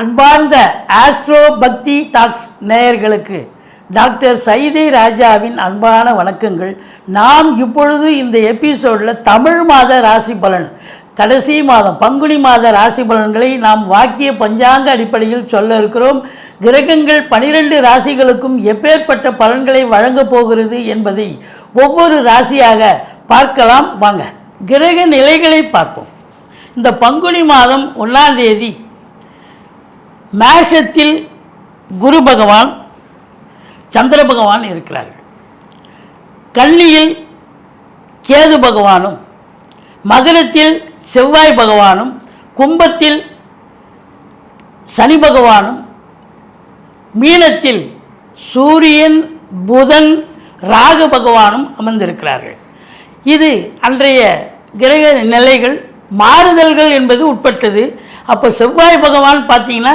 அன்பார்ந்த ஆஸ்ட்ரோ பக்தி டாக்ஸ் நேயர்களுக்கு டாக்டர் சைதை ராஜாவின் அன்பான வணக்கங்கள். நாம் இப்பொழுது இந்த எபிசோடில் தமிழ் மாத ராசி பலன் கடைசி மாதம் பங்குனி மாத ராசி பலன்களை நாம் வாக்கிய பஞ்சாங்க அடிப்படையில் சொல்ல இருக்கிறோம். கிரகங்கள் பனிரெண்டு ராசிகளுக்கும் எப்பேற்பட்ட பலன்களை வழங்கப் போகிறது என்பதை ஒவ்வொரு ராசியாக பார்க்கலாம். வாங்க கிரக நிலைகளை பார்ப்போம். இந்த பங்குனி மாதம் ஒன்றாம் தேதி மேஷத்தில் குரு பகவான் சந்திர பகவான் இருக்கிறார்கள். கன்னியில் கேது பகவானும் மகரத்தில் செவ்வாய் பகவானும் கும்பத்தில் சனி பகவானும் மீனத்தில் சூரியன் புதன் ராகு பகவானும் அமர்ந்திருக்கிறார்கள். இது அன்றைய கிரக நிலைகள் மாறுதல்கள் என்பது உட்பட்டது. அப்போ செவ்வாய் பகவான் பார்த்தீங்கன்னா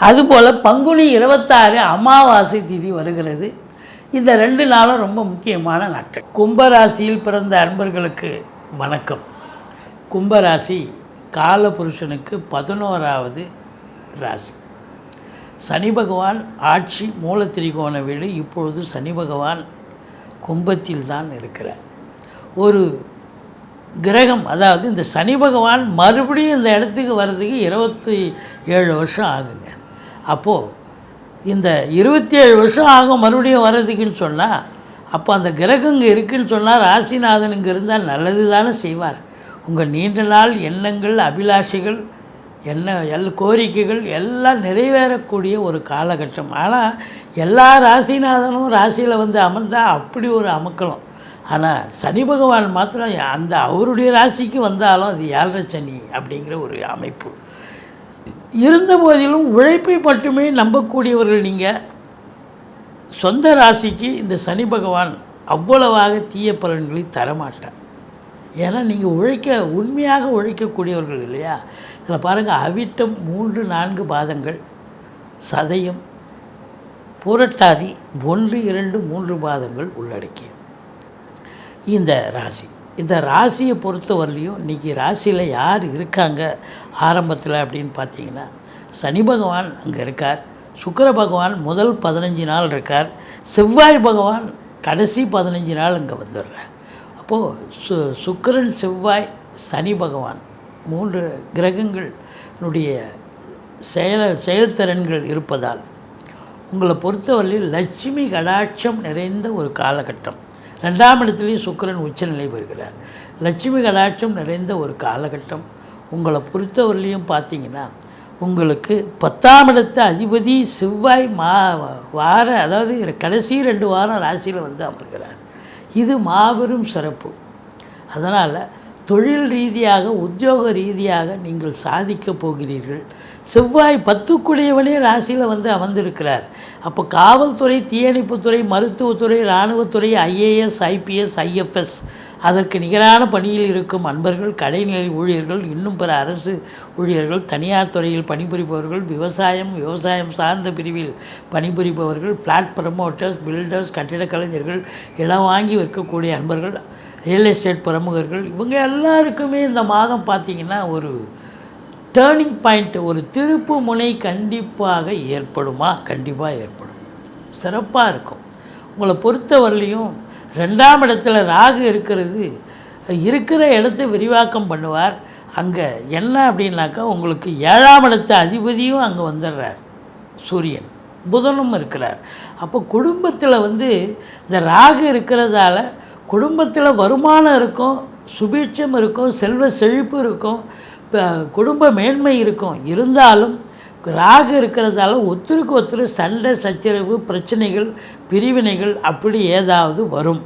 அதுபோல் பங்குனி இருபத்தாறு அமாவாசை திதி வருகிறது. இந்த ரெண்டு நாளும் ரொம்ப முக்கியமான நாட்கள். கும்பராசியில் பிறந்த அன்பர்களுக்கு வணக்கம். கும்பராசி காலபுருஷனுக்கு பதினோராவது ராசி. சனி பகவான் ஆட்சி மூலத்திரிகோண வீடு. இப்பொழுது சனி பகவான் கும்பத்தில் தான் இருக்கிறார். ஒரு கிரகம் அதாவது இந்த சனி பகவான் மறுபடியும் இந்த இடத்துக்கு வர்றதுக்கு இருபத்தி ஏழு வருஷம் ஆகுங்க. அப்போது இந்த இருபத்தி ஏழு வருஷம் ஆகும் மறுபடியும் வர்றதுக்குன்னு சொன்னால் அப்போ அந்த கிரகம் இங்கே இருக்குதுன்னு சொன்னால் ராசிநாதன் இங்கே இருந்தால் நல்லது தானே செய்வார். உங்கள் நீண்ட நாள் எண்ணங்கள் அபிலாஷைகள் என்ன எல் கோரிக்கைகள் எல்லாம் நிறைவேறக்கூடிய ஒரு காலகட்டம். ஆனால் எல்லா ராசிநாதனும் ராசியில் வந்து அமர்ந்தால் அப்படி ஒரு அமுக்கலாம். ஆனால் சனி பகவான் மாத்திரம் அந்த அவருடைய ராசிக்கு வந்தாலும் அது ஏழரை சனி அப்படிங்கிற ஒரு அமைப்பு. இருந்த போதிலும் உழைப்பை மட்டுமே நம்பக்கூடியவர்கள் நீங்கள் சொந்த ராசிக்கு இந்த சனி பகவான் அவ்வளவாக தீய பலன்களை தரமாட்டேன் ஏன்னா நீங்கள் உழைக்க உண்மையாக உழைக்கக்கூடியவர்கள் இல்லையா? இதில் பாருங்கள் அவிட்டம் மூன்று நான்கு பாதங்கள். சதயம் புரட்டாதி ஒன்று இரண்டு மூன்று பாதங்கள் உள்ளடக்கிய இந்த ராசி. இந்த ராசியை பொறுத்த வரலையும் இன்றைக்கி ராசியில் யார் இருக்காங்க ஆரம்பத்தில் அப்படின்னு பார்த்தீங்கன்னா சனி பகவான் அங்கே இருக்கார். சுக்கிர பகவான் முதல் பதினஞ்சு நாள் இருக்கார். செவ்வாய் பகவான் கடைசி பதினஞ்சு நாள் இங்கே வந்துடுறார். அப்போது சு சுக்கிரன் செவ்வாய் சனி பகவான் மூன்று கிரகங்களுடைய செயல செயல்திறன்கள் இருப்பதால் உங்களை பொறுத்தவரையில் லட்சுமி கடாட்சம் நிறைந்த ஒரு காலகட்டம். ரெண்டாம் இடத்துலையும் சுக்கிரன் உச்சநிலை பெறுகிறார். லட்சுமி கடாட்சம் நிறைந்த ஒரு காலகட்டம். உங்களை பொறுத்தவரையிலையும் பார்த்தீங்கன்னா உங்களுக்கு பத்தாம் இடத்து அதிபதி செவ்வாய் மா வார அதாவது கடைசி ரெண்டு வாரம் ராசியில் வந்து அமர்கிறார். இது மாபெரும் சிறப்பு. அதனால் தொழில் ரீதியாக உத்தியோக ரீதியாக நீங்கள் சாதிக்கப் போகிறீர்கள். செவ்வாய் பத்துக்குடையவனே ராசியில் வந்து அமர்ந்திருக்கிறார். அப்போ காவல்துறை தீயணைப்புத்துறை மருத்துவத்துறை இராணுவத்துறை ஐஏஎஸ் ஐபிஎஸ் ஐஎஃப்எஸ் அதற்கு நிகரான பணியில் இருக்கும் அன்பர்கள் கடைநிலை ஊழியர்கள் இன்னும் பிற அரசு ஊழியர்கள் தனியார் துறையில் பணிபுரிபவர்கள் விவசாயம் விவசாயம் சார்ந்த பிரிவில் பணிபுரிபவர்கள் ஃப்ளாட் ப்ரமோட்டர்ஸ் பில்டர்ஸ் கட்டிடக் கலைஞர்கள் இடம் வாங்கி விற்கக்கூடிய அன்பர்கள் ரியல் எஸ்டேட் பிரமுகர்கள் இவங்க எல்லாருக்குமே இந்த மாதம் பார்த்திங்கன்னா ஒரு டேர்னிங் பாயிண்ட் ஒரு திருப்பு முனை கண்டிப்பாக ஏற்படுமா? கண்டிப்பாக ஏற்படும். சிறப்பாக இருக்கும். உங்களை பொறுத்தவரையிலையும் ரெண்டாம் இடத்துல ராகு இருக்கிறது இருக்கிற இடத்த விரிவாக்கம் பண்ணுவார். அங்கே என்ன அப்படின்னாக்கா உங்களுக்கு ஏழாம் இடத்த அதிபதியும் அங்கே வந்துடுறார். சூரியன் புதனும் இருக்கிறார். அப்போ குடும்பத்தில் வந்து இந்த ராகு இருக்கிறதால குடும்பத்தில் வருமானம் இருக்கும் சுபீட்சம் இருக்கும் செல்வ செழிப்பு இருக்கும் இப்போ குடும்ப மேன்மை இருக்கும். இருந்தாலும் ராகு இருக்கிறதால ஒத்தருக்கு ஒருத்தர் சண்டை சச்சரவு பிரச்சனைகள் பிரிவினைகள் அப்படி ஏதாவது வரும்.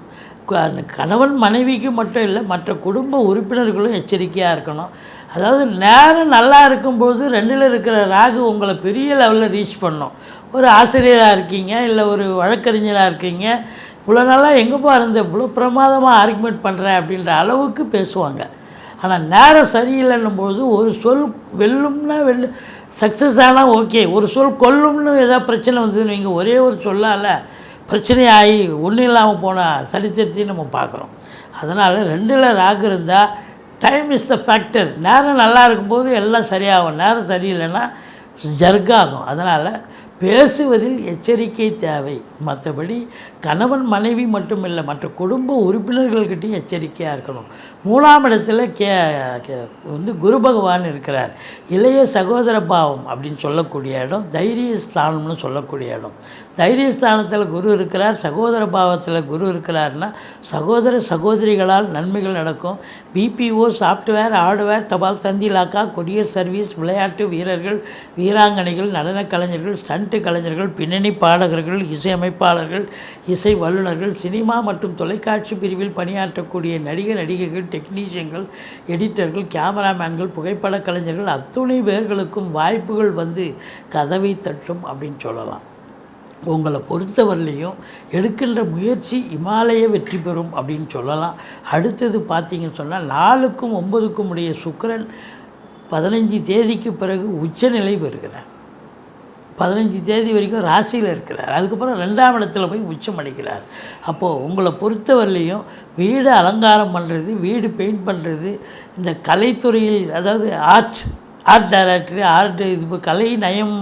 கணவன் மனைவிக்கு மட்டும் இல்லை மற்ற குடும்ப உறுப்பினர்களும் எச்சரிக்கையாக இருக்கணும். அதாவது நேரம் நல்லா இருக்கும்போது ரெண்டில் இருக்கிற ராகு உங்களை பெரிய லெவலில் ரீச் பண்ணும். ஒரு ஆசிரியராக இருக்கீங்க இல்லை ஒரு வழக்கறிஞராக இருக்கீங்க இவ்வளோ நாளாக எங்கேப்பா இருந்த இவ்வளோ பிரமாதமாக ஆர்குமெண்ட் பண்ணுறேன் அப்படின்ற அளவுக்கு பேசுவாங்க. ஆனால் நேரம் சரியில்லைன்னும் போது ஒரு சொல் வெல்லும்னா வெல்லு சக்ஸஸ் ஆனால் ஓகே ஒரு சொல் கொல்லும்னு ஏதாவது பிரச்சனை வந்ததுன்னு வைங்க ஒரே ஒரு சொல்லால் பிரச்சனை ஆகி ஒன்றும் இல்லாமல் போனால் சரித்திரத்தையும் நம்ம பார்க்குறோம். அதனால் ரெண்டில் ராகு இருந்தால் டைம் இஸ் த ஃபேக்டர் நேரம் நல்லா இருக்கும்போது எல்லாம் சரியாகும். நேரம் சரியில்லைன்னா ஜர்காகும் அதனால் பேசுவதில் எச்சரிக்கை தேவை. மற்றபடி கணவன் மனைவி மட்டும் இல்லை மற்ற குடும்ப உறுப்பினர்கள்கிட்டையும் எச்சரிக்கையாக இருக்கணும். மூணாம் இடத்துல கே வந்து குரு பகவான் இருக்கிறார். இளைய சகோதர பாவம் அப்படின்னு சொல்லக்கூடிய இடம் தைரிய ஸ்தானம்னு சொல்லக்கூடிய இடம். தைரிய ஸ்தானத்தில் குரு இருக்கிறார் சகோதர பாவத்தில் குரு இருக்கிறார்னா சகோதர சகோதரிகளால் நன்மைகள் நடக்கும். பிபிஓ சாஃப்ட்வேர் ஹார்ட்வேர் தபால் தந்திலாக்கா கொரியர் சர்வீஸ் விளையாட்டு வீரர்கள் வீராங்கனைகள் நடன கலைஞர்கள் ஸ்டண்ட் கலைஞர்கள் பின்னணி பாடகர்கள் இசையமைப்பாளர்கள் இசை வல்லுநர்கள் சினிமா மற்றும் தொலைக்காட்சி பிரிவில் பணியாற்றக்கூடிய நடிகர் நடிகைகள் டெக்னீஷியன்கள் எடிட்டர்கள் கேமராமேன்கள் புகைப்பட கலைஞர்கள் அத்துணை பேர்களுக்கும் வாய்ப்புகள் வந்து கதவை தட்டும் அப்படின்னு சொல்லலாம். உங்களை பொறுத்தவரையிலையும் எடுக்கின்ற முயற்சி இமாலய வெற்றி பெறும் அப்படின்னு சொல்லலாம். அடுத்தது பார்த்தீங்கன்னு சொன்னால் நாலுக்கும் ஒன்பதுக்கும் உடைய சுக்கரன் பதினஞ்சு தேதிக்கு பிறகு உச்சநிலை பெறுகிறார். பதினஞ்சு தேதி வரைக்கும் ராசியில் இருக்கிறார். அதுக்கப்புறம் ரெண்டாம் இடத்துல போய் உச்சம் அடைக்கிறார் அப்போது உங்களை பொறுத்தவரையிலையும் வீடு அலங்காரம் பண்ணுறது வீடு பெயிண்ட் பண்ணுறது இந்த கலைத்துறையில் அதாவது ஆர்ட் ஆர்ட் டைரக்டர் ஆர்ட் இது கலை நயம்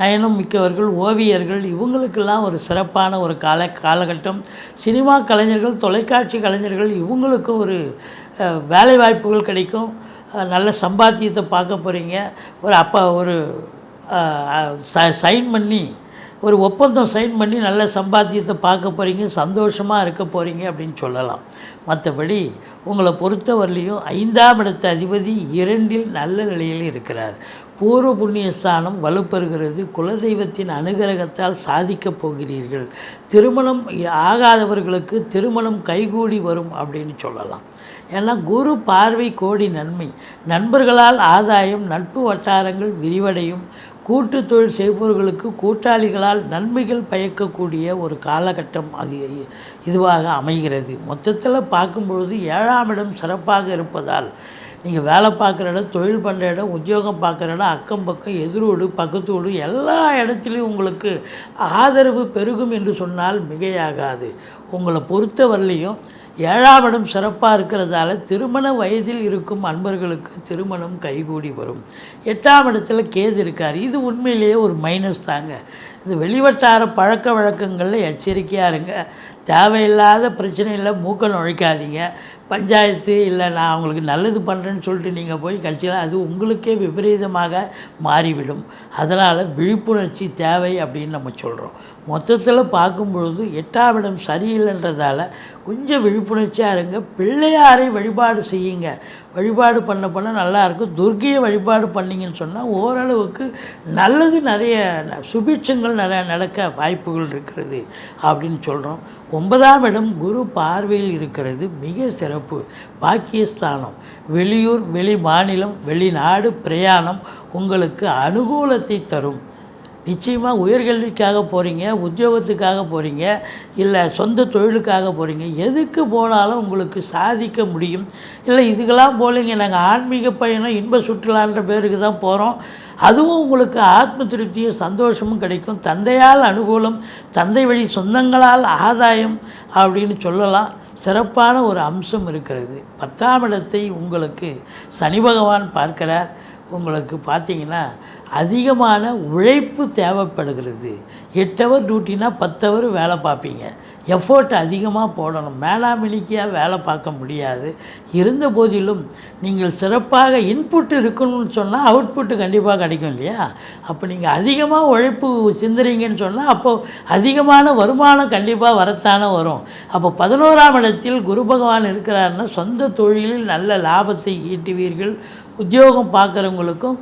நயனம் மிக்கவர்கள் ஓவியர்கள் இவங்களுக்கெல்லாம் ஒரு சிறப்பான ஒரு கால காலகட்டம். சினிமா கலைஞர்கள் தொலைக்காட்சி கலைஞர்கள் இவங்களுக்கும் ஒரு வேலை வாய்ப்புகள் கிடைக்கும். நல்ல சம்பாத்தியத்தை பார்க்க போகிறீங்க ஒரு அப்போ ஒரு சைன் பண்ணி ஒரு ஒப்பந்தம் சைன் பண்ணி நல்ல சம்பாத்தியத்தை பார்க்க போகிறீங்க சந்தோஷமாக இருக்க போகிறீங்க அப்படின்னு சொல்லலாம். மற்றபடி உங்களை பொறுத்தவரையிலையும் ஐந்தாம் இடத்த அதிபதி இரண்டில் நல்ல நிலையில் இருக்கிறார். பூர்வ புண்ணிய ஸ்தானம் வலுப்பெறுகிறது. குலதெய்வத்தின் அனுகிரகத்தால் சாதிக்கப் போகிறீர்கள். திருமணம் ஆகாதவர்களுக்கு திருமணம் கைகூடி வரும் அப்படின்னு சொல்லலாம். ஏன்னா குரு பார்வை கோடி நன்மை. நண்பர்களால் ஆதாயம் நட்பு வட்டாரங்கள் விரிவடையும். கூட்டு தொழில் செய்பவர்களுக்கு கூட்டாளிகளால் நன்மைகள் பயக்கக்கூடிய ஒரு காலகட்டம் அது இதுவாக அமைகிறது. மொத்தத்தில் பார்க்கும்பொழுது ஏழாம் இடம் சிறப்பாக இருப்பதால் நீங்கள் வேலை பார்க்குற இடம் தொழில் பண்ணுற இடம் உத்தியோகம் பார்க்குற இடம் அக்கம் பக்கம் எதிரோடு பக்கத்து வீடு எல்லா இடத்துலையும் உங்களுக்கு ஆதரவு பெருகும் என்று சொன்னால் மிகையாகாது. உங்களை பொறுத்தவரையிலையும் ஏழாம் இடம் சிறப்பாக இருக்கிறதால திருமண வயதில் இருக்கும் அன்பர்களுக்கு திருமணம் கைகூடி வரும். எட்டாம் இடத்துல கேது இருக்கார். இது உண்மையிலேயே ஒரு மைனஸ் தாங்க. இது வெளிவட்டார பழக்க வழக்கங்களில் எச்சரிக்கையாக இருங்க. தேவையில்லாத பிரச்சனையில் மூக்க நுழைக்காதீங்க. பஞ்சாயத்து இல்லை நான் அவங்களுக்கு நல்லது பண்ணுறேன்னு சொல்லிட்டு நீங்கள் போய் கட்சியில் அது உங்களுக்கே விபரீதமாக மாறிவிடும். அதனால் விழிப்புணர்ச்சி தேவை அப்படின்னு நம்ம சொல்கிறோம் மொத்தத்தில் பார்க்கும்பொழுது எட்டாம் இடம் சரியில்லைன்றதால கொஞ்சம் விழிப்புணர்ச்சியாக இருங்க. பிள்ளையாரை வழிபாடு செய்யுங்க. வழிபாடு பண்ண பண்ண நல்லாயிருக்கும். துர்கையை வழிபாடு பண்ணிங்கன்னு சொன்னால் ஓரளவுக்கு நல்லது நிறைய ந- சுபிட்சங்கள் நிறைய நடக்க வாய்ப்புகள் இருக்கிறது அப்படின்னு சொல்கிறோம். ஒன்பதாம் இடம் குரு பார்வையில் இருக்கிறது மிக சிறப்பு. பாக்கியஸ்தானம். வெளியூர் வெளி மாநிலம் வெளிநாடு பிரயாணம் உங்களுக்கு அனுகூலத்தை தரும். நிச்சயமாக உயர்கல்விக்காக போகிறீங்க உத்தியோகத்துக்காக போகிறீங்க இல்லை சொந்த தொழிலுக்காக போகிறீங்க எதுக்கு போனாலும் உங்களுக்கு சாதிக்க முடியும். இல்லை இதுக்கெல்லாம் போகலைங்க நாங்கள் ஆன்மீக பயணம் இன்ப சுற்றுலான்ற பேருக்கு தான் போகிறோம் அதுவும் உங்களுக்கு ஆத்ம திருப்தியும் சந்தோஷமும் கிடைக்கும். தந்தையால் அனுகூலம் தந்தை வழி சொந்தங்களால் ஆதாயம் அப்படின்னு சொல்லலாம். சிறப்பான ஒரு அம்சம் இருக்கிறது. பத்தாம் இடத்தை உங்களுக்கு சனி பகவான் பார்க்கிறார். உங்களுக்கு பார்த்தீங்கன்னா அதிகமான உழைப்பு தேவைப்படுகிறது. எட்டு ஹவர் டியூட்டினா பத்து ஹவர் வேலை பார்ப்பீங்க. எஃபோர்ட் அதிகமாக போடணும். மேலாமினிக்கியாக வேலை பார்க்க முடியாது. இருந்த போதிலும் நீங்கள் சிறப்பாக இன்புட் இருக்கணும்னு சொன்னால் அவுட்புட்டு கண்டிப்பாக கிடைக்கும் இல்லையா? அப்போ நீங்கள் அதிகமாக உழைப்பு சிந்துறீங்கன்னு சொன்னால் அப்போது அதிகமான வருமானம் கண்டிப்பாக வரத்தானே வரும். அப்போ பதினோராம் இடத்தில் குரு பகவான் இருக்கிறாருன்னா சொந்த தொழிலில் நல்ல லாபத்தை ஈட்டுவீர்கள். உத்தியோகம் பார்க்குறவங்களுக்கும்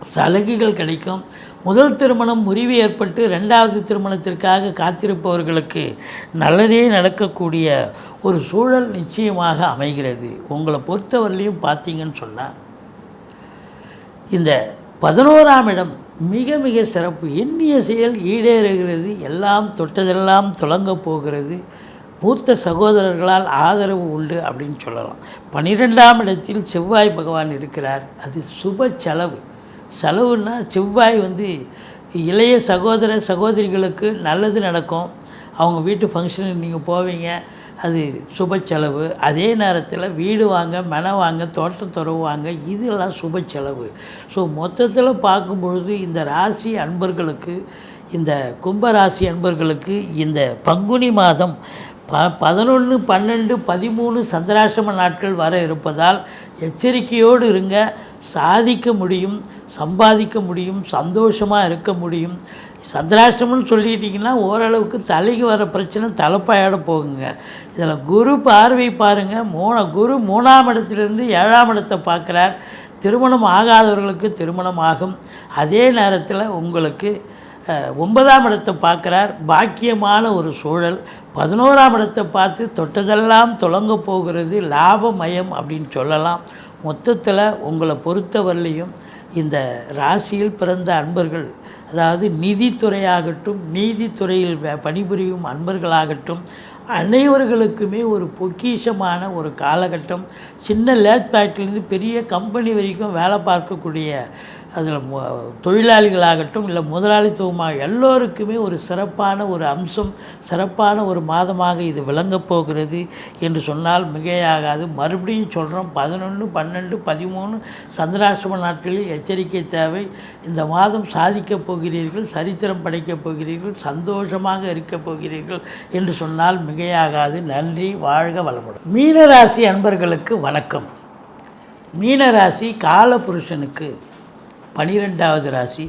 சலுகைகள் கிடைக்கும். முதல் திருமணம் முறிவு ஏற்பட்டு ரெண்டாவது திருமணத்திற்காக காத்திருப்பவர்களுக்கு நல்லதே நடக்கக்கூடிய ஒரு சூழல் நிச்சயமாக அமைகிறது. உங்களை பொறுத்தவரையிலையும் பார்த்தீங்கன்னு சொன்னால் இந்த பதினோராம் இடம் மிக மிக சிறப்பு. எண்ணிய செயல் ஈடேறுகிறது. எல்லாம் தொட்டதெல்லாம் தொடங்கப் போகிறது. மூத்த சகோதரர்களால் ஆதரவு உண்டு அப்படின்னு சொல்லலாம். பன்னிரெண்டாம் இடத்தில் செவ்வாய் பகவான் இருக்கிறார். அது சுப செலவு. செலவுன்னா செவ்வாய் வந்து இளைய சகோதர சகோதரிகளுக்கு நல்லது நடக்கும். அவங்க வீட்டு ஃபங்க்ஷனுக்கு நீங்கள் போவீங்க. அது சுப செலவு. அதே நேரத்தில் வீடு வாங்க மன வாங்க தோட்டம் துறவு வாங்க இதெல்லாம் சுப செலவு. ஸோ மொத்தத்தில் பார்க்கும்பொழுது இந்த ராசி அன்பர்களுக்கு இந்த கும்பராசி அன்பர்களுக்கு இந்த பங்குனி மாதம் ப பதினொன்று பன்னெண்டு பதிமூணு சந்திராசிரம நாட்கள் வர இருப்பதால் எச்சரிக்கையோடு இருங்க. சாதிக்க முடியும் சம்பாதிக்க முடியும் சந்தோஷமாக இருக்க முடியும். சந்திராஷ்டமம்னு சொல்லிட்டிங்கன்னா ஓரளவுக்கு தலைக்கு வர பிரச்சனை தலைப்பாயோட போகுங்க. இதில் குரு பார்வை பாருங்கள் மூண குரு மூணாம் இடத்துலேருந்து ஏழாம் இடத்தை பார்க்குறார். திருமணம் ஆகாதவர்களுக்கு திருமணம் ஆகும். அதே நேரத்தில் உங்களுக்கு ஒன்பதாம் இடத்தை பார்க்குறார். பாக்கியமான ஒரு சூழல். பதினோராம் இடத்தை பார்த்து தொட்டதெல்லாம் தொடங்க போகிறது. லாபமயம் அப்படின்னு சொல்லலாம். மொத்தத்தில் உங்களை பொறுத்தவரையிலையும் இந்த ராசியில் பிறந்த அன்பர்கள் அதாவது நிதித்துறையாகட்டும் நீதித்துறையில் பணிபுரியும் அன்பர்களாகட்டும் அனைவர்களுக்குமே ஒரு பொக்கிஷமான ஒரு காலகட்டம். சின்ன லேத் ஃபேக்ட்ரிலேருந்து பெரிய கம்பெனி வரைக்கும் வேலை பார்க்கக்கூடிய அதில் தொழிலாளிகளாகட்டும் இல்லை முதலாளித்துவமாக எல்லோருக்குமே ஒரு சிறப்பான ஒரு அம்சம் சிறப்பான ஒரு மாதமாக இது விளங்கப் போகிறது என்று சொன்னால் மிகையாகாது. மறுபடியும் சொல்கிறோம் பதினொன்று பன்னெண்டு பதிமூணு சந்திராசிரம நாட்களில் எச்சரிக்கை தேவை. இந்த மாதம் சாதிக்கப் போகிறீர்கள் சரித்திரம் படைக்கப் போகிறீர்கள் சந்தோஷமாக இருக்கப் போகிறீர்கள் என்று சொன்னால் மிகையாகாது. நன்றி வாழ்க வளமுடன். மீனராசி அன்பர்களுக்கு வணக்கம். மீனராசி காலபுருஷனுக்கு பனிரெண்டாவது ராசி.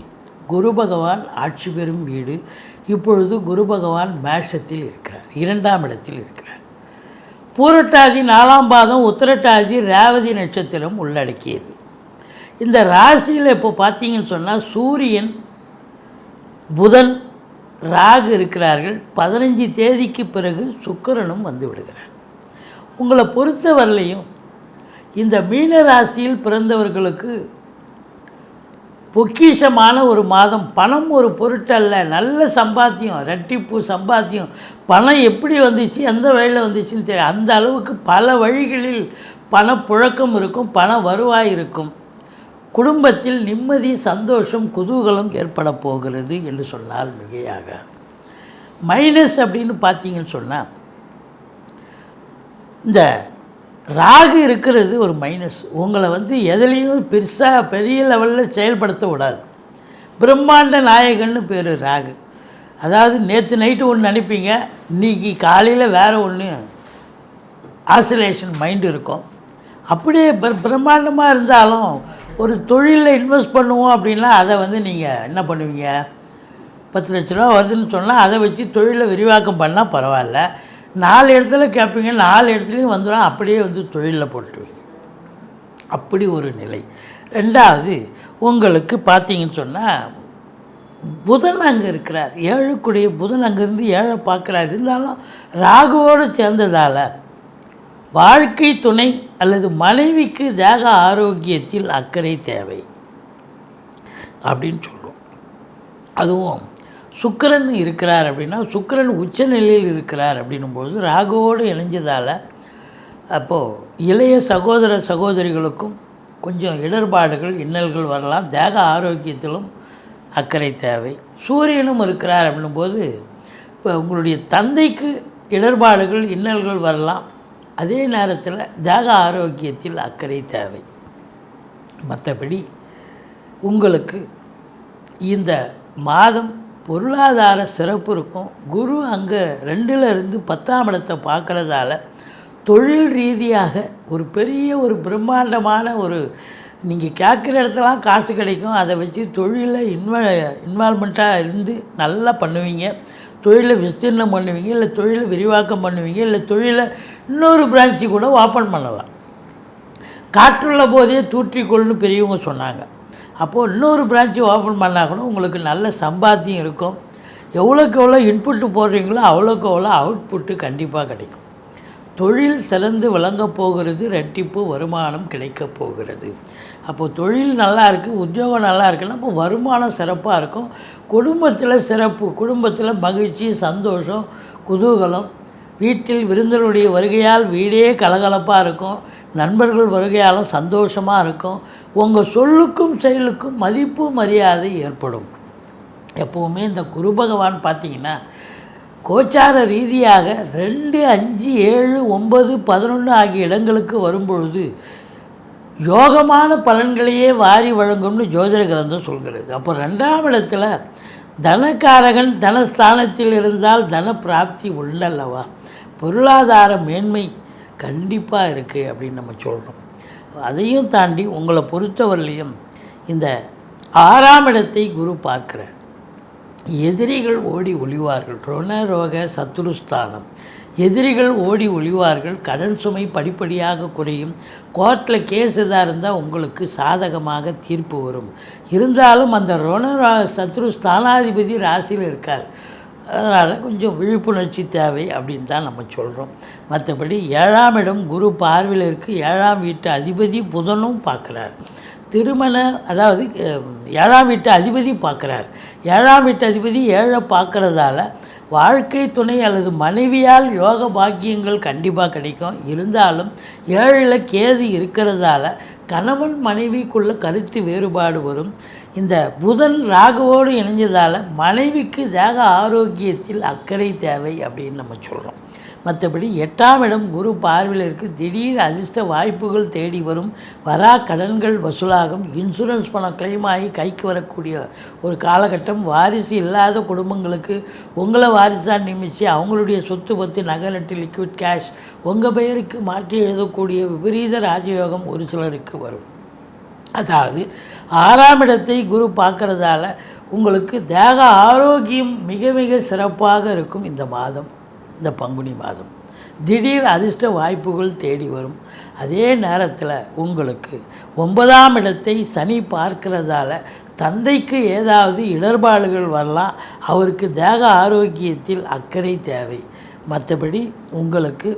குரு பகவான் ஆட்சி பெறும் வீடு. இப்பொழுது குரு பகவான் மேஷத்தில் இருக்கிறார். இரண்டாம் இடத்தில் இருக்கிறார். பூரட்டாதி நாலாம் பாதம் உத்திரட்டாதி ரேவதி நட்சத்திரம் உள்ளடக்கியது. இந்த ராசியில் இப்போ பார்த்தீங்கன்னு சொன்னால் சூரியன் புதன் ராகு இருக்கிறார்கள். பதினஞ்சு தேதிக்கு பிறகு சுக்கரனும் வந்து விடுகிறார். உங்களை பொறுத்தவரையிலையும் இந்த மீன ராசியில் பிறந்தவர்களுக்கு பொக்கிஷமான ஒரு மாதம். பணம் ஒரு பொருட்டல்ல. நல்ல சம்பாத்தியம் ரெட்டிப்பு சம்பாத்தியம். பணம் எப்படி வந்துச்சு எந்த வழியில் வந்துச்சுன்னு தெரியும் அந்த அளவுக்கு பல வழிகளில் பணப்புழக்கம் இருக்கும் பண வருவாய் இருக்கும். குடும்பத்தில் நிம்மதி சந்தோஷம் குதூகலம் ஏற்பட போகிறது என்று சொன்னால் மிகையாக. மைனஸ் அப்படின்னு பார்த்தீங்கன்னு சொன்னால் இந்த ராகு இருக்கிறது ஒரு மைனஸ் உங்களை வந்து எதுலேயும் பெருசாக பெரிய லெவலில் செயல்படுத்த விடாது பிரம்மாண்ட நாயகன்னு பேர் ராகு. அதாவது நேற்று நைட்டு ஒன்று நினைப்பீங்க இன்றைக்கி காலையில் வேறு ஒன்று ஆசிலேஷன் மைண்டு இருக்கும். அப்படியே பிர பிரம்மாண்டமாக இருந்தாலும் ஒரு தொழிலில் இன்வெஸ்ட் பண்ணுவோம் அப்படின்னா அதை வந்து நீங்கள் என்ன பண்ணுவீங்க? பத்து லட்ச ரூபா வருதுன்னு சொன்னால் அதை வச்சு தொழிலை விரிவாக்கம் பண்ணால் பரவாயில்ல. நாலு இடத்துல கேட்பீங்க நாலு இடத்துலையும் வந்துடும் அப்படியே வந்து தொழிலில் போட்டுருவீங்க அப்படி ஒரு நிலை. ரெண்டாவது உங்களுக்கு பார்த்தீங்கன்னு சொன்னால் புதன் அங்கே இருக்கிறார். ஏழுக்குடைய புதன் அங்கேருந்து ஏழை பார்க்குறாரு. இருந்தாலும் ராகுவோடு சேர்ந்ததால் வாழ்க்கை துணை அல்லது மனைவிக்கு தேக ஆரோக்கியத்தில் அக்கறை தேவை. அப்படின்னு சொல்லுவோம் அதுவும் சுக்கிரன் இருக்கிறார் அப்படின்னா சுக்கிரன் உச்சநிலையில் இருக்கிறார் அப்படின்னும்போது ராகுவோடு இணைஞ்சதால் அப்போது இளைய சகோதர சகோதரிகளுக்கும் கொஞ்சம் இடர்பாடுகள் இன்னல்கள் வரலாம். தேக ஆரோக்கியத்திலும் அக்கறை தேவை. சூரியனும் இருக்கிறார் அப்படின்னும்போது இப்போ உங்களுடைய தந்தைக்கு இடர்பாடுகள் இன்னல்கள் வரலாம். அதே நேரத்தில் தேக ஆரோக்கியத்தில் அக்கறை தேவை. மற்றபடி உங்களுக்கு இந்த மாதம் பொருளாதார சிறப்பு இருக்கும். குரு அங்கே ரெண்டில் இருந்து பத்தாம் இடத்தை பார்க்குறதால தொழில் ரீதியாக ஒரு பெரிய ஒரு பிரம்மாண்டமான ஒரு நீங்கள் கேட்குற இடத்துலாம் காசு கிடைக்கும். அதை வச்சு தொழிலில் இன்வா இன்வால்மெண்ட்டாக இருந்து நல்லா பண்ணுவீங்க. தொழிலை விஸ்தீர்ணம் பண்ணுவீங்க இல்லை தொழிலை விரிவாக்கம் பண்ணுவீங்க இல்லை தொழிலை இன்னொரு பிரான்ச்சு கூட ஓப்பன் பண்ணலாம். காற்றுள்ள போதே தூற்றிக்கொள்னு பெரியவங்க சொன்னாங்க. அப்போது இன்னொரு பிரான்ச்சு ஓப்பன் பண்ணால் கூட உங்களுக்கு நல்ல சம்பாத்தியம் இருக்கும். எவ்வளோக்கு எவ்வளோ இன்புட்டு போடுறீங்களோ அவ்வளோக்கு எவ்வளோ அவுட்புட்டு கண்டிப்பாக கிடைக்கும். தொழில் சிறந்து விளங்கப் போகிறது ரெட்டிப்பு வருமானம் கிடைக்கப் போகிறது. அப்போது தொழில் நல்லா இருக்குது உத்தியோகம் நல்லா இருக்குன்னா அப்போ வருமானம் சிறப்பாக இருக்கும். குடும்பத்தில் சிறப்பு குடும்பத்தில் மகிழ்ச்சி சந்தோஷம் குதூகலம். வீட்டில் விருந்தினருடைய வருகையால் வீடே கலகலப்பாக இருக்கும். நண்பர்கள் வருகையாலும் சந்தோஷமாக இருக்கும். உங்கள் சொல்லுக்கும் செயலுக்கும் மதிப்பு மரியாதை ஏற்படும். எப்போவுமே இந்த குரு பகவான் பார்த்தீங்கன்னா கோச்சார ரீதியாக ரெண்டு அஞ்சு ஏழு ஒன்பது பதினொன்று ஆகிய இடங்களுக்கு வரும்பொழுது யோகமான பலன்களையே வாரி வழங்கும்னு ஜோதிட கிரந்தம் சொல்கிறது. அப்போ ரெண்டாம் இடத்துல தனக்காரகன் தனஸ்தானத்தில் இருந்தால் தன பிராப்தி உள்ளல்லவா பொருளாதார மேன்மை கண்டிப்பாக இருக்குது அப்படின்னு நம்ம சொல்கிறோம் அதையும் தாண்டி உங்களை பொறுத்தவரையிலையும் இந்த ஆறாம் இடத்தை குரு பார்க்கிறார். எதிரிகள் ஓடி ஒளிவார்கள். ருணரோக சத்துருஸ்தானம் எதிரிகள் ஓடி ஒளிவார்கள். கடன் சுமை படிப்படியாக குறையும். கோர்ட்டில் கேஸ் எதாக இருந்தால் உங்களுக்கு சாதகமாக தீர்ப்பு வரும். இருந்தாலும் அந்த ருணரா சத்ரு ஸ்தானாதிபதி ராசியில் இருக்கார். அதனால் கொஞ்சம் விழிப்புணர்ச்சி தேவை அப்படின்னு தான் நம்ம சொல்கிறோம். மற்றபடி ஏழாம் இடம் குரு பார்வையில் இருக்குது ஏழாம் வீட்டு அதிபதி புதனும் பார்க்குறார். திருமண அதாவது ஏழாம் வீட்டு அதிபதி பார்க்குறார். ஏழாம் வீட்டு அதிபதி ஏழை பார்க்குறதால வாழ்க்கை துணை அல்லது மனைவியால் யோக பாக்கியங்கள் கண்டிப்பாக கிடைக்கும். இருந்தாலும் ஏழில் கேது இருக்கிறதால கணவன் மனைவிக்குள்ள கருத்து வேறுபாடு வரும். இந்த புதன் ராகுவோடு இணைஞ்சதால் மனைவிக்கு தேக ஆரோக்கியத்தில் அக்கறை தேவை அப்படின்னு நம்ம சொல்கிறோம் மற்றபடி எட்டாம் இடம் குரு பார்வையில் இருக்குது திடீர் அதிர்ஷ்ட வாய்ப்புகள் தேடி வரும். வரா கடன்கள் வசூலாகும். இன்சூரன்ஸ் பணம் கிளைம் ஆகி கைக்கு வரக்கூடிய ஒரு காலகட்டம். வாரிசு இல்லாத குடும்பங்களுக்கு உங்களை வாரிசாக நியமித்து அவங்களுடைய சொத்து பற்றி நகை நட்டு லிக்விட் கேஷ் உங்கள் பெயருக்கு மாற்றி எழுதக்கூடிய விபரீத ராஜயோகம் ஒரு சிலருக்கு வரும். அதாவது ஆறாம் இடத்தை குரு பார்க்குறதால உங்களுக்கு தேக ஆரோக்கியம் மிக மிக சிறப்பாக இருக்கும் இந்த மாதம். இந்த பங்குனி மாதம் திடீர் அதிர்ஷ்ட வாய்ப்புகள் தேடி வரும். அதே நேரத்தில் உங்களுக்கு ஒன்பதாம் இடத்தை சனி பார்க்கிறதால தந்தைக்கு ஏதாவது இடர்பாடுகள் வரலாம். அவருக்கு தேக ஆரோக்கியத்தில் அக்கறை தேவை. மற்றபடி உங்களுக்கு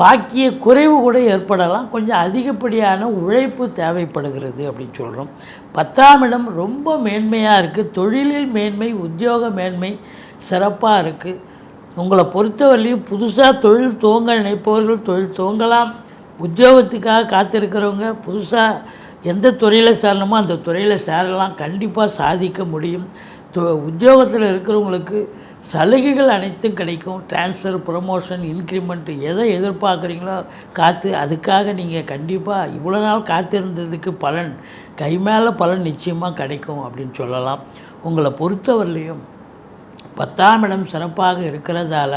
பாக்கிய குறைவு கூட ஏற்படலாம். கொஞ்சம் அதிகப்படியான உழைப்பு தேவைப்படுகிறது அப்படின்னு சொல்கிறோம் பத்தாம் இடம் ரொம்ப மேன்மையாக இருக்குது தொழிலில் மேன்மை உத்தியோக மேன்மை சிறப்பாக இருக்குது உங்களை பொறுத்தவரையிலையும் புதுசாக தொழில் துவங்க நினைப்பவர்கள் தொழில் துவங்கலாம். உத்தியோகத்துக்காக காத்திருக்கிறவங்க புதுசாக எந்த துறையில் சேரணுமோ அந்த துறையில் சேரலாம். கண்டிப்பாக சாதிக்க முடியும். தொ- உத்தியோகத்தில் இருக்கிறவங்களுக்கு சலுகைகள் அனைத்தும் கிடைக்கும். ட்ரான்ஸ்ஃபர் ப்ரொமோஷன் இன்க்ரிமெண்ட் எதை எதிர்பார்க்குறீங்களோ காத்து அதுக்காக நீங்கள் கண்டிப்பாக இவ்வளோ நாள் காத்திருந்ததுக்கு பலன் கை மேலே பலன் நிச்சயமாக கிடைக்கும் அப்படின்னு சொல்லலாம். உங்களை பொறுத்தவரையிலையும் பத்தாம் இடம் சிறப்பாக இருக்கிறதால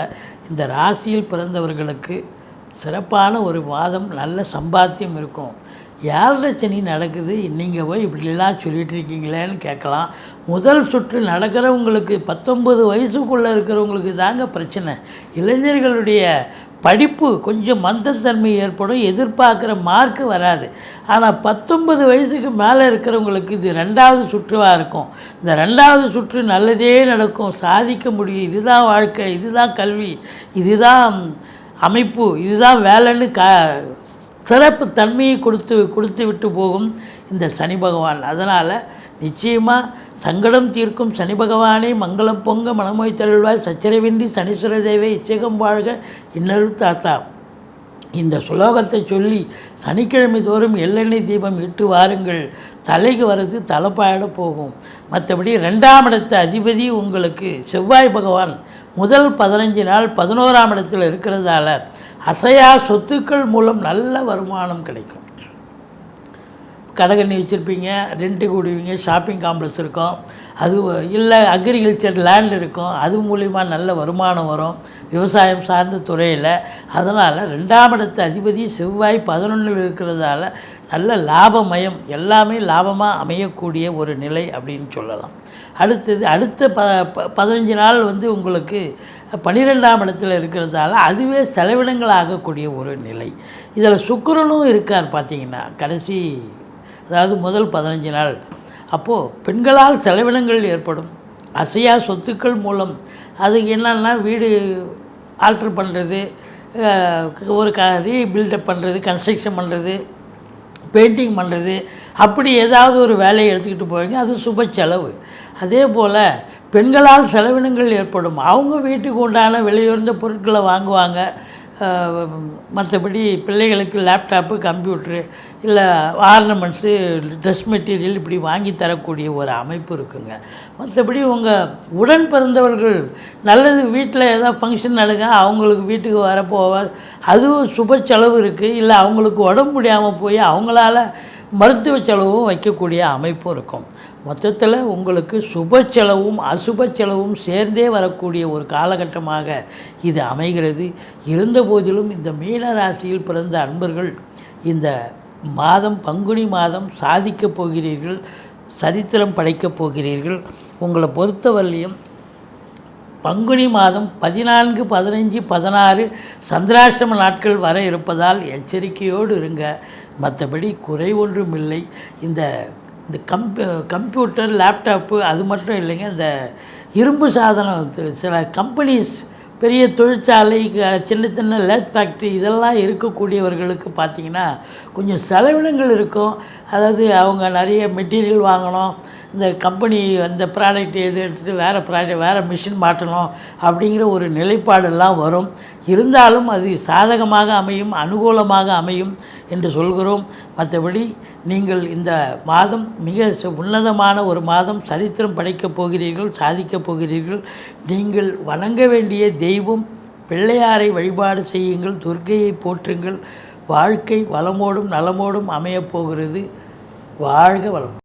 இந்த ராசியில் பிறந்தவர்களுக்கு சிறப்பான ஒரு மாதம் நல்ல சம்பாத்தியம் இருக்கும். ஏழரை சனி நடக்குது? நீங்கள் போய் இப்படிலாம் சொல்லிகிட்டு இருக்கீங்களேன்னு கேட்கலாம். முதல் சுற்று நடக்கிறவங்களுக்கு பத்தொம்பது வயசுக்குள்ளே இருக்கிறவங்களுக்கு தாங்க பிரச்சனை. இளைஞர்களுடைய படிப்பு கொஞ்சம் மந்தத்தன்மை ஏற்படும் எதிர்பார்க்குற மார்க்கு வராது. ஆனால் பத்தொன்பது வயசுக்கு மேலே இருக்கிறவங்களுக்கு இது ரெண்டாவது சுற்றுவாக இருக்கும். இந்த ரெண்டாவது சுற்று நல்லதே நடக்கும். சாதிக்க முடியும். இதுதான் வாழ்க்கை இதுதான் கல்வி இதுதான் அமைப்பு இதுதான் வேலைன்னு கா சிறப்பு தன்மையை கொடுத்து கொடுத்து விட்டு போகும் இந்த சனி பகவான். அதனால் நிச்சயமாக சங்கடம் தீர்க்கும் சனி பகவானே மங்களம் பொங்க மனமோய் தருள்வாய். சச்சரவின்றி சனீஸ்வர தேவை இச்சகம் வாழ்க இன்னொரு தாத்தா. இந்த சுலோகத்தை சொல்லி சனிக்கிழமை தோறும் எள்ளெண்ணெய் தீபம் இட்டு வாருங்கள். தலைக்கு வர்றது தலைப்பாயிட போகும். மற்றபடி ரெண்டாம் இடத்து அதிபதி உங்களுக்கு செவ்வாய் பகவான். முதல் பதினஞ்சு நாள் பதினோராம் இடத்தில் இருக்கிறதால அசையா சொத்துக்கள் மூலம் நல்ல வருமானம் கிடைக்கும். கடகண்ணி வச்சுருப்பீங்க ரெண்ட்டுக்கு விடுவீங்க ஷாப்பிங் காம்ப்ளெக்ஸ் இருக்கும். அது இல்லை அக்ரிகல்ச்சர் லேண்ட் இருக்கும். அது மூலிமா நல்ல வருமானம் வரும். விவசாயம் சார்ந்த துறையில். அதனால் ரெண்டாம் இடத்து அதிபதி செவ்வாய் பதினொன்றில் இருக்கிறதால நல்ல லாபமயம் எல்லாமே லாபமாக அமையக்கூடிய ஒரு நிலை அப்படின்னு சொல்லலாம். அடுத்தது அடுத்த ப பதினஞ்சு நாள் வந்து உங்களுக்கு பன்னிரெண்டாம் இடத்துல இருக்கிறதால அதுவே செலவினங்கள் ஆகக்கூடிய ஒரு நிலை. இதில் சுக்கரனும் இருக்கார் பார்த்தீங்கன்னா கடைசி அதாவது முதல் பதினஞ்சு நாள். அப்போது பெண்களால் செலவினங்கள் ஏற்படும். அசையா சொத்துக்கள் மூலம் அதுக்கு என்னென்னா வீடு ஆல்ட்ரு பண்ணுறது ஒரு க ரீபில்டப் பண்ணுறது கன்ஸ்ட்ரக்ஷன் பண்ணுறது பெயிண்டிங் பண்ணுறது அப்படி ஏதாவது ஒரு வேலையை எடுத்துக்கிட்டு போவீங்க அது சுப செலவு. அதே போல் பெண்களால் செலவினங்கள் ஏற்படும். அவங்க வீட்டுக்கு உண்டான விலையுயர்ந்த பொருட்களை வாங்குவாங்க. மற்றபடி பிள்ளைகளுக்கு லேப்டாப்பு கம்ப்யூட்ரு இல்லை ஆர்னமெண்ட்ஸு ட்ரெஸ் மெட்டீரியல் இப்படி வாங்கி தரக்கூடிய ஒரு அமைப்பு இருக்குங்க. மற்றபடி உங்கள் உடன் பிறந்தவர்கள் நல்லது வீட்டில் ஏதாவது ஃபங்க்ஷன் நடக்க அவங்களுக்கு வீட்டுக்கு வரப்போவ அதுவும் சுப செலவு இருக்குது இல்லை அவங்களுக்கு உடம்பு முடியாமல் போய் அவங்களால மருத்துவ செலவும் வைக்கக்கூடிய அமைப்பும் இருக்கும். மொத்தத்தில் உங்களுக்கு சுப செலவும் அசுப செலவும் சேர்ந்தே வரக்கூடிய ஒரு காலகட்டமாக இது அமைகிறது. இருந்த போதிலும் இந்த மீன ராசியில் பிறந்த அன்பர்கள் இந்த மாதம் பங்குனி மாதம் சாதிக்கப் போகிறீர்கள் சரித்திரம் படைக்கப் போகிறீர்கள். உங்களை பொறுத்தவரையும் பங்குனி மாதம் பதினான்கு பதினஞ்சு பதினாறு சந்திராசிரம நாட்கள் வர இருப்பதால் எச்சரிக்கையோடு இருங்க. மற்றபடி குறை ஒன்றும் இல்லை இந்த இந்த கம்ப்யூ கம்ப்யூட்டர் லேப்டாப்பு அது மட்டும் இல்லைங்க. இந்த இரும்பு சாதனம் சில கம்பெனிஸ் பெரிய தொழிற்சாலை க- சின்ன சின்ன லேத் ஃபேக்ட்ரி இதெல்லாம் இருக்கக்கூடியவர்களுக்கு பார்த்திங்கன்னா கொஞ்சம் செலவினங்கள் இருக்கும். அதாவது அவங்க நிறைய மெட்டீரியல் வாங்கணும். இந்த கம்பெனி அந்த ப்ராடக்ட் எது எடுத்துகிட்டு வேறு ப்ராடக்ட் வேறு மிஷின் மாட்டணும் அப்படிங்கிற ஒரு நிலைப்பாடெல்லாம் வரும். இருந்தாலும் அது சாதகமாக அமையும் அனுகூலமாக அமையும் என்று சொல்கிறோம். மற்றபடி நீங்கள் இந்த மாதம் மிக ச- உன்னதமான ஒரு மாதம் சரித்திரம் படைக்கப் போகிறீர்கள் சாதிக்கப் போகிறீர்கள். நீங்கள் வணங்க வேண்டிய தெய்வம் பிள்ளையாரை வழிபாடு செய்யுங்கள் துர்க்கையை போற்றுங்கள். வாழ்க்கை வளமோடும் நலமோடும் அமையப் போகிறது. வாழ்க வளம்